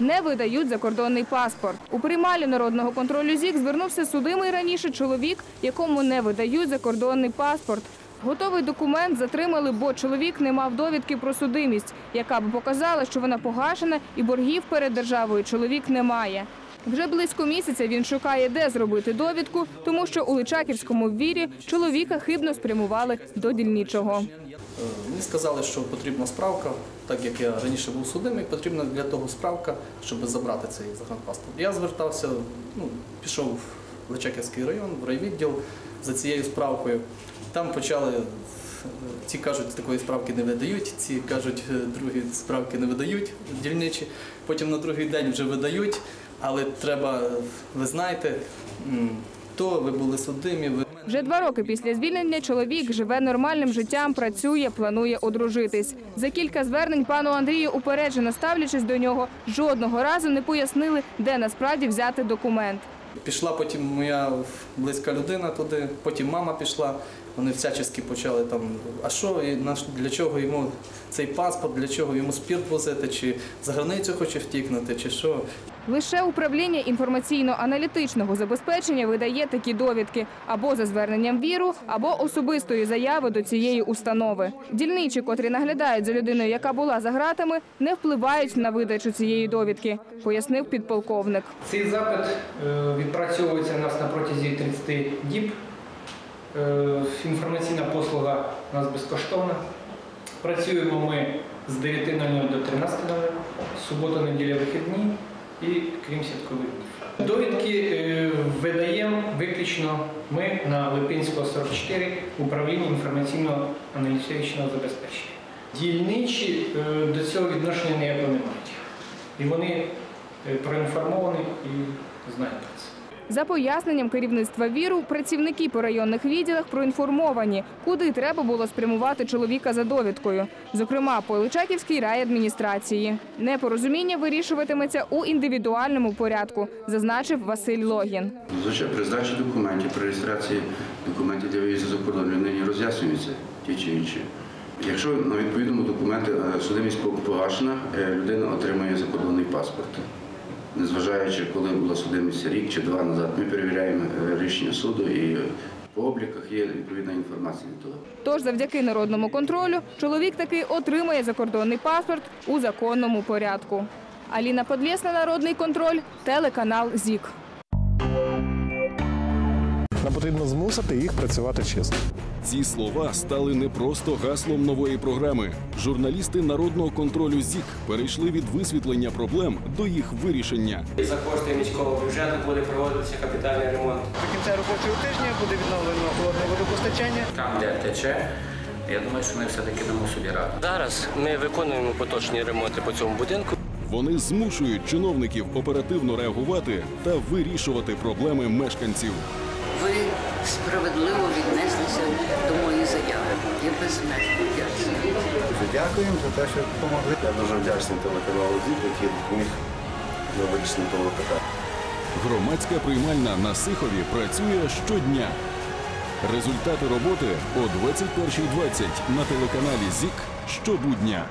Не видають закордонний паспорт. У приймалі народного контролю ЗІК звернувся судимий раніше чоловік, якому не видають закордонний паспорт. Готовий документ затримали, бо чоловік не мав довідки про судимість, яка б показала, що вона погашена і боргів перед державою чоловік не має. Вже близько місяця він шукає, де зробити довідку, тому що у Личаківському вірі чоловіка хибно спрямували до дільничого. Е, Мені сказали, що потрібна справка, так як я раніше був судимий, потрібна для того справка, щоб забрати цей загранпаспорт. Я звертався, ну, пішов в Личаківський район, в райвідділ за цією справкою. Там почали, е, ці кажуть, такої справки не видають, ці кажуть, е, другі справки не видають дільничі. Потім на другий день вже видають, але треба, е, ви знаєте, то ви були судимі, ви Вже два роки після звільнення чоловік живе нормальним життям, працює, планує одружитись. За кілька звернень пану Андрію упереджено ставлячись до нього, жодного разу не пояснили, де насправді взяти документ. Пішла потім моя близька людина туди, потім мама пішла. Вони всячески почали там, а що, наш- для чого йому цей паспорт, для чого йому спірт возити, чи за границю хоче втікнути, чи що. Лише управління інформаційно-аналітичного забезпечення видає такі довідки або за зверненням віру, або особистої заяви до цієї установи. Дільничі, котрі наглядають за людиною, яка була за гратами, не впливають на видачу цієї довідки, пояснив підполковник. Цей запит е, відпрацьовується у нас на протязі 30 діб. Е, Інформаційна послуга у нас безкоштовна. Працюємо ми з 9.00 до 13.00, субота, неділя, вихідні і крім святкових днів. Довідки е, видаємо виключно ми на Липинського 44 управління інформаційно-аналітичного забезпечення. Дільничі е, до цього відношення ніякого не мають. І вони проінформовані і знають про це. За поясненням керівництва віру, працівники по районних відділах проінформовані, куди треба було спрямувати чоловіка за довідкою, зокрема по Личаківській райадміністрації. Непорозуміння вирішуватиметься у індивідуальному порядку, зазначив Василь Логін. Звичайно, при здачі документів, при реєстрації документів для виїзду за кордон людині роз'яснюються ті чи інші. Якщо на відповідному документі е, судимість погашена, е, людина отримує закордонний паспорт. Незважаючи, коли була судимість рік чи два назад, ми перевіряємо е, рішення суду і по обліках є відповідна інформація від того. Тож, завдяки народному контролю, чоловік таки отримає закордонний паспорт у законному порядку. Аліна Подлєсна, Народний контроль, телеканал ЗІК. Нам потрібно змусити їх працювати чесно. Ці слова стали не просто гаслом нової програми. Журналісти народного контролю ЗІК перейшли від висвітлення проблем до їх вирішення. За кошти міського бюджету буде проводитися капітальний ремонт. До кінця робочого тижня буде відновлено холодне водопостачання. Там, де тече, я думаю, що ми все-таки дамо собі раду. Зараз ми виконуємо поточні ремонти по цьому будинку. Вони змушують чиновників оперативно реагувати та вирішувати проблеми мешканців. Ви справедливо віднеслися до моєї заяви. Я безмежно вдячна. Дуже дякуємо за те, що допомогли. Я дуже вдячний телеканалу ЗІК, який допоміг на вирішенні того питання. Громадська приймальна на Сихові працює щодня. Результати роботи о 21.20 на телеканалі ЗІК щобудня.